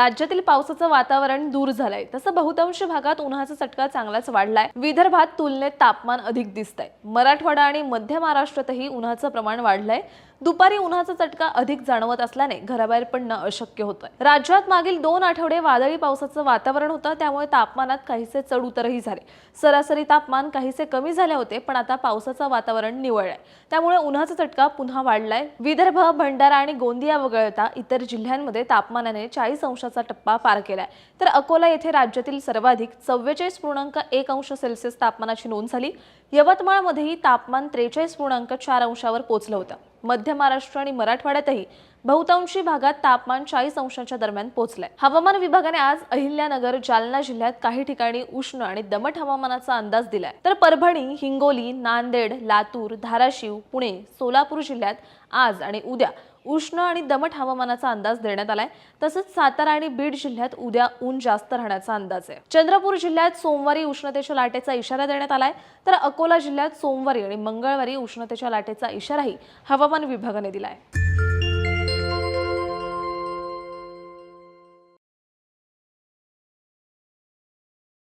राज्यातील पावसाचं वातावरण दूर झालंय. तसं बहुतांश भागात उन्हाचा चटका चांगलाच वाढलाय. विदर्भात तुलनेत तापमान अधिक दिसतंय. मराठवाडा आणि मध्य महाराष्ट्रातही उन्हाचं प्रमाण वाढलंय. दुपारी उन्हाचा चटका अधिक जाणवत असल्याने घराबाहेर पडणं अशक्य होतंय. राज्यात मागील दोन आठवडे वादळी पावसाचं वातावरण होतं त्यामुळे तापमानात काहीसे चढ उतरही झाले. सरासरी तापमान काहीसे कमी झाले होते पण आता पावसाचं वातावरण निवळलंय. त्यामुळे उन्हाचा चटका पुन्हा वाढलाय. विदर्भ भंडारा आणि गोंदिया वगळता इतर जिल्ह्यांमध्ये तापमानाने चाळीस अंशाचा टप्पा पार केलाय. तर अकोला येथे राज्यातील सर्वाधिक चव्वेचाळीस पूर्णांक एक अंश सेल्सिअस तापमानाची नोंद झाली. यवतमाळमध्येही तापमान त्रेचाळीस पूर्णांक चार अंशावर पोहोचलं होतं. मध्य महाराष्ट्र आणि मराठवाड्यातही बहुतांशी भागात तापमान चाळीस अंशांच्या दरम्यान पोहोचलंय. हवामान विभागाने आज अहिल्यानगर जालना जिल्ह्यात काही ठिकाणी उष्ण आणि दमट हवामानाचा अंदाज दिलाय. तर परभणी हिंगोली नांदेड लातूर धाराशिव पुणे सोलापूर जिल्ह्यात आज आणि उद्या उष्ण आणि दमट हवामानाचा अंदाज देण्यात आलाय. तसंच सातारा आणि बीड जिल्ह्यात उद्या ऊन जास्त राहण्याचा अंदाज आहे. चंद्रपूर जिल्ह्यात सोमवारी उष्णतेच्या लाटेचा इशारा देण्यात आलाय. तर अकोला जिल्ह्यात सोमवारी आणि मंगळवारी उष्णतेच्या लाटेचा इशाराही हवामान विभागाने दिलाय.